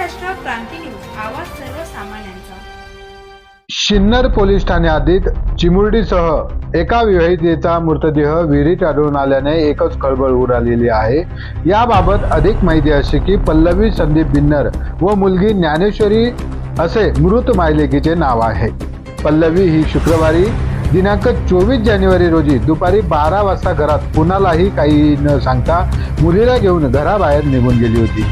क्रांती news आवाज सर्वसामान्यांचा. Sinnar police ठाण्याआधीत चिमुरडीसह एका विवाहितेचा मृतदेह विहिरीत आढळून आल्याने एकच खळबळ उडालेली आहे. याबाबत अधिक माहिती अशी की पल्लवी संदीप बिन्नर व मुलगी ज्ञानेश्वरी असे मृत मायलेकीचे नाव आहे. पल्लवी ही शुक्रवारी दिनांक चोवीस जानेवारी रोजी दुपारी बारा वाजता घरात कुणालाही काही न सांगता मुलीला घेऊन घराबाहेर निघून गेली होती.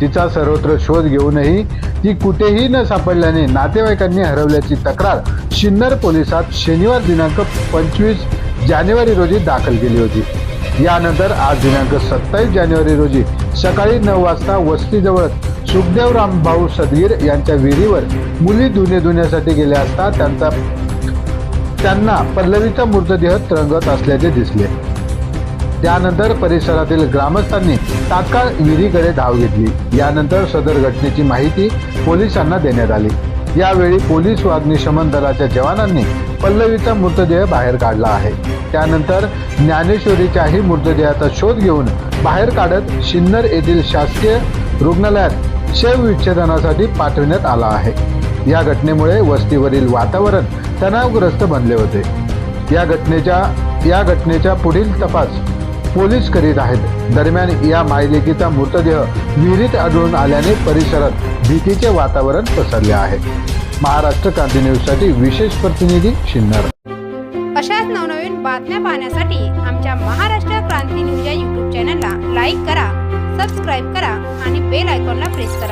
तिचा सर्वत्र शोध घेऊनही ती कुठेही न सापडल्याने नातेवाईकांनी हरवल्याची तक्रार शिन्नर पोलिसात शनिवार दिनांक पंचवीस जानेवारी रोजी दाखल केली होती. यानंतर आज दिनांक सत्तावीस जानेवारी रोजी सकाळी नऊ वाजता वस्तीजवळ सुखदेव रामभाऊ सदगीर यांच्या विहिरीवर मुली धुणे धुण्यासाठी गेल्या असता त्यांचा त्यांना पल्लवीचा मृतदेह तरंगत असल्याचे दिसले. त्यानंतर परिसरातील ग्रामस्थांनी तात्काळ विहिरीकडे धाव घेतली. यानंतर सदर घटनेची माहिती पोलिसांना देण्यात आली. यावेळी पोलीस व अग्निशमन दलाच्या जवानांनी पल्लवीचा मृतदेह बाहेर काढला आहे. त्यानंतर ज्ञानेश्वरीच्याही मृतदेहाचा शोध घेऊन बाहेर काढत शिन्नर येथील शासकीय रुग्णालयात शवविच्छेदनासाठी पाठविण्यात आला आहे. या घटनेमुळे वस्तीवरील वातावरण तणावग्रस्त बनले होते. या घटनेच्या या घटनेचा पुढील तपास पोलीस करीत आहेत. दरम्यान या मायलेकीचा मृतदेह विहिरीत आढळून आल्याने परिसरात भीतीचे वातावरण पसरले आहे. महाराष्ट्र क्रांती न्यूजसाठी विशेष प्रतिनिधी शिन्नर. अशाच नवनवीन बातम्या पाहण्यासाठी आमच्या महाराष्ट्र क्रांती न्यूज या युट्यूब चॅनलला लाईक करा सबस्क्राईब करा आणि बेल आयकॉनला प्रेस करा.